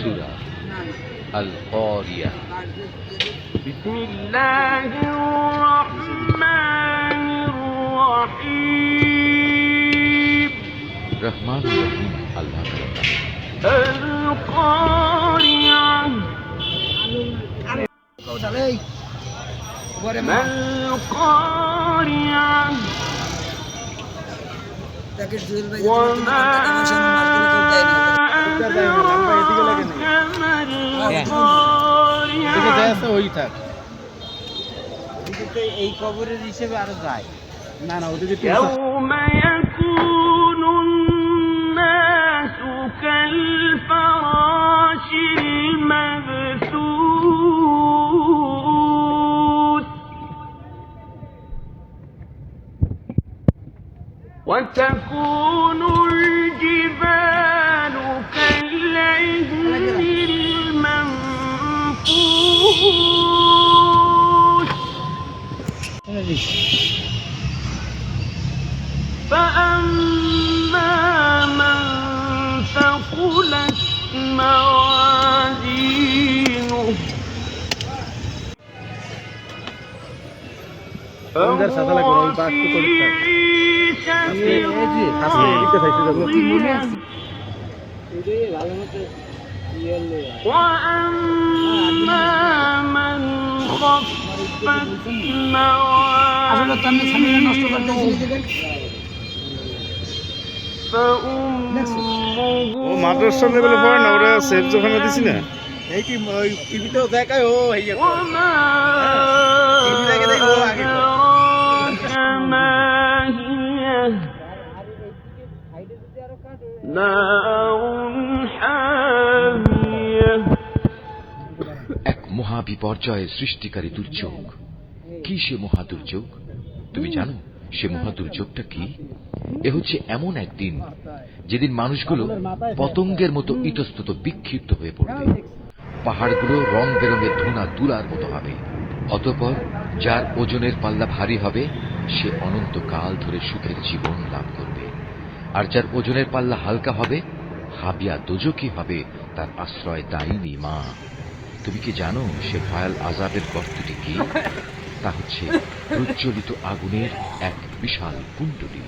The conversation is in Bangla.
السورة القارية. بسم الله الرحمن الرحيم. الرحمن الرحيم. الله القارية. ما القارية؟ وما أدراك ما القارعة ওই থাক এই কবরের হিসেবে আরো যায় না না ওদিকে يوم يكون الناس كالفراش المبثوث وتكون الجبال فأما من ثقلت موازينه আমাদের আসলে তো আমি স্বামীরা মাদ্রাসা লেভেলে পড়ে না ওরা সেফ যখন দিছি না? এই কি ওই টিভিতেও দেখায় ও এই দেখো না। মহা বিপর্যয় সৃষ্টিকারী দুর্যোগ। কি সে মহা দুর্যোগ তুমি জানো, সে মহা দুর্যোগটা কি? এ হচ্ছে এমন একদিন যেদিন মানুষগুলো পতঙ্গের মতো ইতস্তত বিক্ষিপ্ত হয়ে পড়বে। পাহাড়গুলো রং বেরঙের ধুনা তুলার মতো হবে। অতঃপর যার ওজনের পাল্লা ভারী হবে, সে অনন্তকাল ধরে সুখের জীবন লাভ করবে। আর যার ওজনের পাল্লা হালকা হবে, হাবিয়া দোজকি হবে, তার আশ্রয় দায়িনী মা। তুমি কি জানো সে ভয়াল আজাবের গর্তটি কি? তা হচ্ছে প্রজ্বলিত আগুনের এক বিশাল কুণ্ডলী।